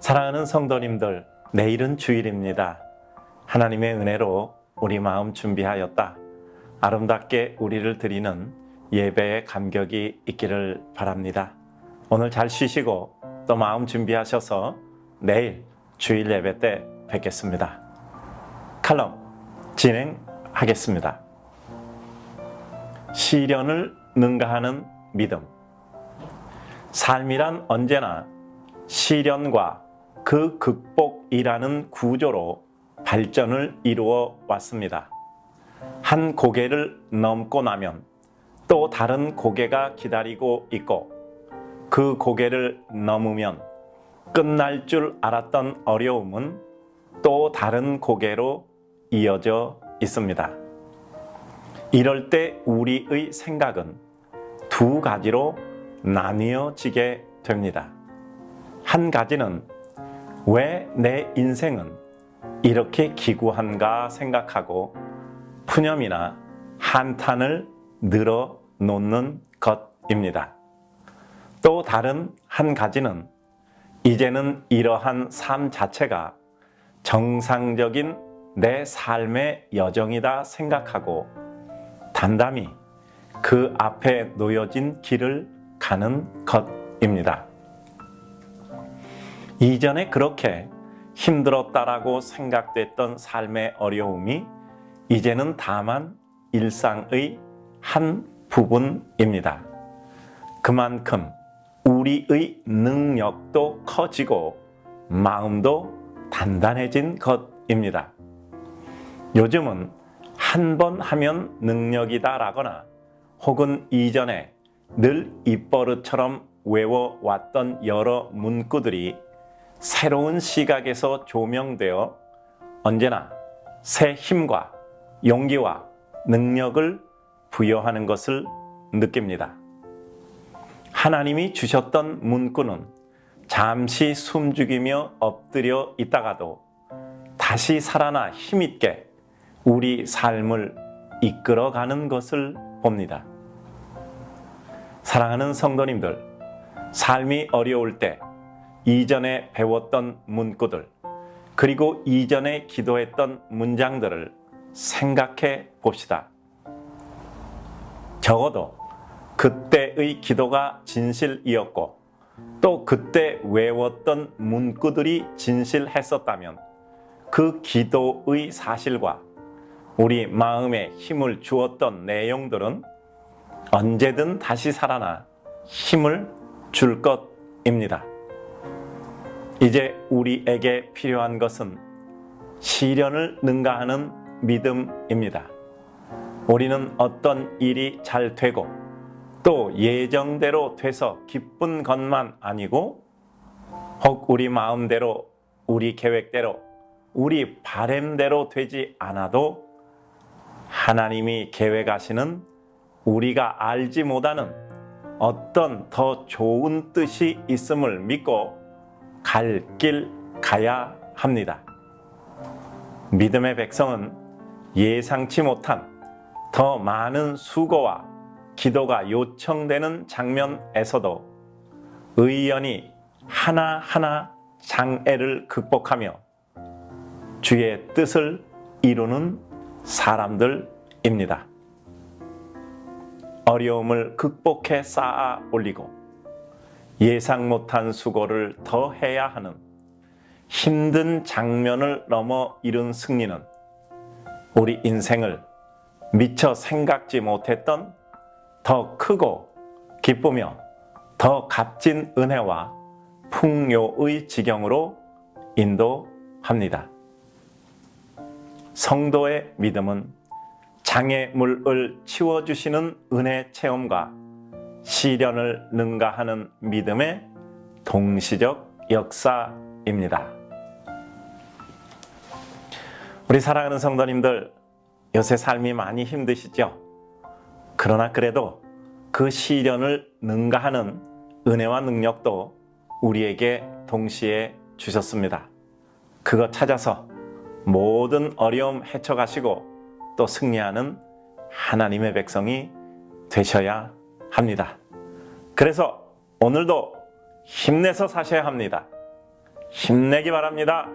사랑하는 성도님들, 내일은 주일입니다. 하나님의 은혜로 우리 마음 준비하였다. 아름답게 우리를 드리는 예배의 감격이 있기를 바랍니다. 오늘 잘 쉬시고 또 마음 준비하셔서 내일 주일 예배 때 뵙겠습니다. 칼럼 진행하겠습니다. 시련을 능가하는 믿음. 삶이란 언제나 시련과 그 극복이라는 구조로 발전을 이루어 왔습니다. 한 고개를 넘고 나면 또 다른 고개가 기다리고 있고 그 고개를 넘으면 끝날 줄 알았던 어려움은 또 다른 고개로 이어져 있습니다. 이럴 때 우리의 생각은 두 가지로 나뉘어지게 됩니다. 한 가지는 왜 내 인생은 이렇게 기구한가 생각하고 푸념이나 한탄을 늘어 놓는 것입니다. 또 다른 한 가지는 이제는 이러한 삶 자체가 정상적인 내 삶의 여정이다 생각하고 담담히 그 앞에 놓여진 길을 가는 것입니다. 이전에 그렇게 힘들었다라고 생각됐던 삶의 어려움이 이제는 다만 일상의 한 부분입니다. 그만큼 우리의 능력도 커지고 마음도 단단해진 것입니다. 요즘은 한 번 하면 능력이다라거나 혹은 이전에 늘 입버릇처럼 외워왔던 여러 문구들이 새로운 시각에서 조명되어 언제나 새 힘과 용기와 능력을 부여하는 것을 느낍니다. 하나님이 주셨던 문구는 잠시 숨죽이며 엎드려 있다가도 다시 살아나 힘있게 우리 삶을 이끌어가는 것을 봅니다. 사랑하는 성도님들, 삶이 어려울 때 이전에 배웠던 문구들, 그리고 이전에 기도했던 문장들을 생각해 봅시다. 적어도 그때의 기도가 진실이었고 또 그때 외웠던 문구들이 진실했었다면 그 기도의 사실과 우리 마음에 힘을 주었던 내용들은 언제든 다시 살아나 힘을 줄 것입니다. 이제 우리에게 필요한 것은 시련을 능가하는 믿음입니다. 우리는 어떤 일이 잘 되고 또 예정대로 돼서 기쁜 것만 아니고 혹 우리 마음대로 우리 계획대로 우리 바램대로 되지 않아도 하나님이 계획하시는 우리가 알지 못하는 어떤 더 좋은 뜻이 있음을 믿고 갈 길 가야 합니다. 믿음의 백성은 예상치 못한 더 많은 수고와 기도가 요청되는 장면에서도 의연히 하나하나 장애를 극복하며 주의 뜻을 이루는 사람들입니다. 어려움을 극복해 쌓아 올리고 예상 못한 수고를 더 해야 하는 힘든 장면을 넘어 이룬 승리는 우리 인생을 미처 생각지 못했던 더 크고 기쁘며 더 값진 은혜와 풍요의 지경으로 인도합니다. 성도의 믿음은 장애물을 치워주시는 은혜 체험과 시련을 능가하는 믿음의 동시적 역사입니다. 우리 사랑하는 성도님들, 요새 삶이 많이 힘드시죠? 그러나 그래도 그 시련을 능가하는 은혜와 능력도 우리에게 동시에 주셨습니다. 그거 찾아서 모든 어려움 헤쳐가시고 또 승리하는 하나님의 백성이 되셔야 합니다. 그래서 오늘도 힘내서 사셔야 합니다. 힘내기 바랍니다.